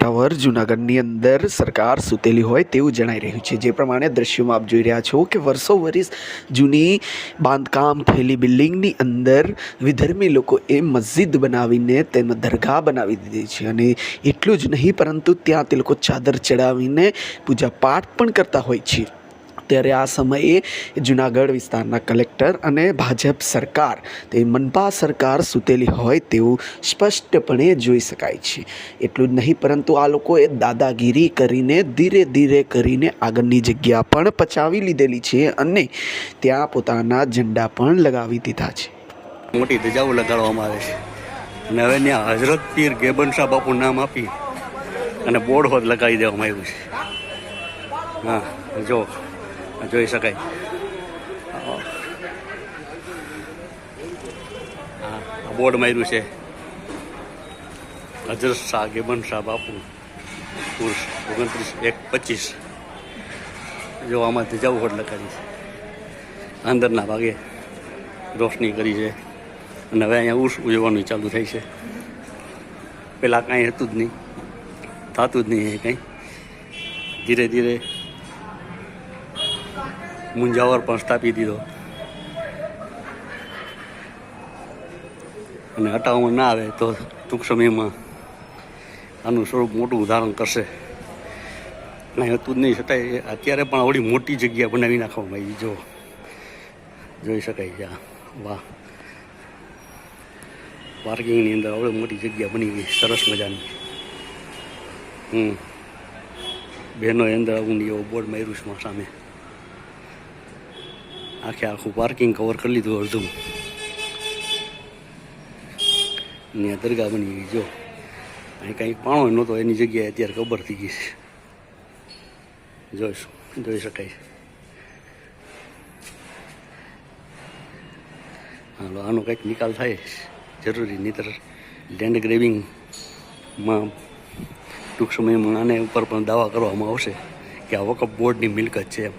Tower જૂનાગઢની અંદર સરકાર સૂતેલી હોય તેવું જણાઈ રહ્યું છે. જે પ્રમાણે દ્રશ્યોમાં આપ જોઈ રહ્યા છો કે વર્ષો વર્ષ જૂની બાંધકામ થયેલી બિલ્ડિંગની અંદર વિધર્મી લોકોએ મસ્જિદ બનાવીને તેમાં દરગાહ બનાવી દીધી છે અને એટલું જ નહીં, પરંતુ ત્યાં તે લોકો ચાદર ચડાવીને પૂજા પાઠ પણ કરતા હોય છે. ત્યારે આ સમયે જુનાગઢ વિસ્તારના કલેક્ટર અને ભાજપ સરકાર તે મનપા સરકાર સૂતેલી હોય તેવું સ્પષ્ટપણે જોઈ શકાય છે. એટલું જ નહીં, પરંતુ આ લોકોએ દાદાગીરી કરીને, ધીરે ધીરે કરીને આગળની જગ્યા પણ પચાવી લીધેલી છે અને ત્યાં પોતાના ઝંડા પણ લગાવી દીધા છે. મોટી ધજાઓ લગાડવામાં આવે છે. અને હવે ત્યાં હજરત પીર ગેબન શાહ બાપુ નામ આપી અને બોર્ડ હોદ લગાવી દેવામાં આવ્યું છે. હા, જો જોઈ શકાય. હા બોર્ડ માર્યું છે. અજર શાહ ગેબન શાહ બાપુ, પુરુષ, ઓગણત્રીસ, એક, પચીસ. જો આમાં ધજાઓ હોટ લગાડી છે. અંદરના ભાગે રોશની કરી છે. અને હવે અહીંયા ઉર્સ ઉજવવાનું ચાલુ થાય છે. પહેલાં કાંઈ હતું જ નહીં. થતું જ નહીં કંઈ. ધીરે ધીરે મુંજાવર પણ સ્થાપી દીધો. અને હટાવવામાં ના આવે તો ટૂંક સમયમાં આનું સ્વરૂપ મોટું ઉદાહરણ કરશે. નહીં હતું જ નહીં છતાંય અત્યારે પણ આવડી મોટી જગ્યા બનાવી નાખવામાં આવી. જો, જોઈ શકાય છે વાહ. પાર્કિંગની અંદર આવડે મોટી જગ્યા બની ગઈ. સરસ મજાની. હમ. બહેનો અંદર આવું એવો બોર્ડ માર્યું છે સામે. આખે આખું પાર્કિંગ કવર કરી લીધું અડધું ને દરગાહ બની ગઈ જો અહીં કંઈ પાણો નહોતો એની જગ્યાએ અત્યારે કબર થઈ ગઈ છે જોઈશું જોઈ શકાય હાલો આનો કંઈક નિકાલ થાય જરૂરી નહીતર લેન્ડ ગ્રેવિંગમાં ટૂંક સમયમાં આને ઉપર પણ દાવા કરવામાં આવશે કે આ વકફ બોર્ડની મિલકત છે એમ